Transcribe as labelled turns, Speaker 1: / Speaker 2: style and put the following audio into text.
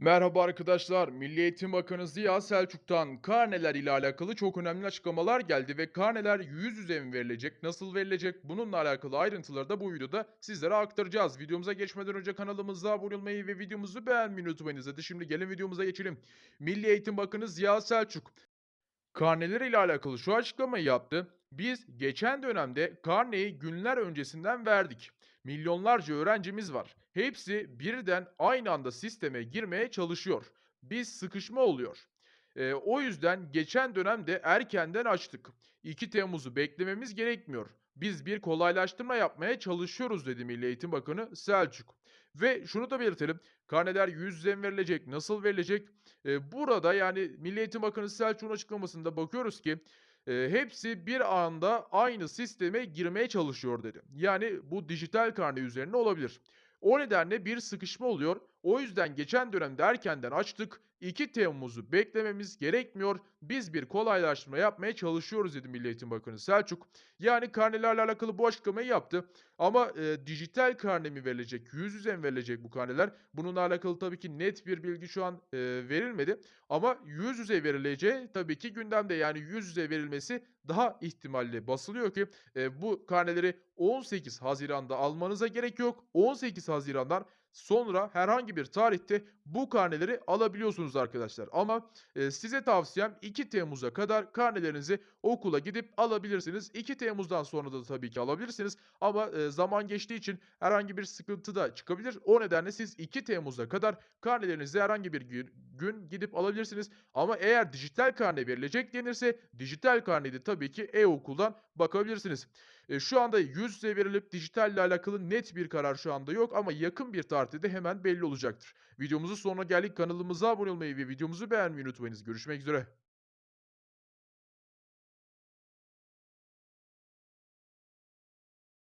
Speaker 1: Merhaba arkadaşlar. Milli Eğitim Bakanı Ziya Selçuk'tan karneler ile alakalı çok önemli açıklamalar geldi ve karneler yüz yüze mi verilecek, nasıl verilecek bununla alakalı ayrıntıları da bu videoda sizlere aktaracağız. Videomuza geçmeden önce kanalımıza abone olmayı ve videomuzu beğenmeyi unutmayınız. Hadi şimdi gelin videomuza geçelim. Milli Eğitim Bakanı Ziya Selçuk karneler ile alakalı şu açıklamayı yaptı. Biz geçen dönemde karneyi günler öncesinden verdik. Milyonlarca öğrencimiz var. Hepsi birden aynı anda sisteme girmeye çalışıyor. Biz sıkışma oluyor. Ee, o yüzden geçen dönemde erkenden açtık. 2 Temmuz'u beklememiz gerekmiyor. Biz bir kolaylaştırma yapmaya çalışıyoruz dedi Milli Eğitim Bakanı Selçuk. Ve şunu da belirtelim. Karneler yüz yüze verilecek, nasıl verilecek? Ee, burada yani Milli Eğitim Bakanı Selçuk'un açıklamasında bakıyoruz ki e, hepsi bir anda aynı sisteme girmeye çalışıyor dedi. Yani bu dijital karne üzerine olabilir. O nedenle bir sıkışma oluyor. O yüzden geçen dönemde erkenden açtık. 2 Temmuz'u beklememiz gerekmiyor. Biz bir kolaylaştırma yapmaya çalışıyoruz dedi Milli Eğitim Bakanı Selçuk. Yani karnelerle alakalı bu açıklamayı yaptı. Ama e, dijital karne mi verilecek, yüz yüze mi verilecek bu karneler? Bununla alakalı tabii ki net bir bilgi şu an e, verilmedi. Ama yüz yüze verileceği tabii ki gündemde. Yani yüz yüze verilmesi daha ihtimalli basılıyor ki e, bu karneleri 18 Haziran'da almanıza gerek yok. 18 Haziran'dan sonra herhangi bir tarihte bu karneleri alabiliyorsunuz arkadaşlar. Ama e, size tavsiyem 2 Temmuz'a kadar karnelerinizi okula gidip alabilirsiniz. 2 Temmuz'dan sonra da tabii ki alabilirsiniz. Ama e, zaman geçtiği için herhangi bir sıkıntı da çıkabilir. O nedenle siz 2 Temmuz'a kadar karnelerinizi herhangi bir gün gidip alabilirsiniz. Ama eğer dijital karne verilecek denirse dijital karneyi tabii ki e-okuldan bakabilirsiniz. E, şu anda yüz yüze verilip dijitalle alakalı net bir karar şu anda yok ama yakın bir tarihte hemen belli olacaktır. Videomuzun sonuna geldik. Kanalımıza abone olmayı ve videomuzu beğenmeyi unutmayınız. Görüşmek üzere.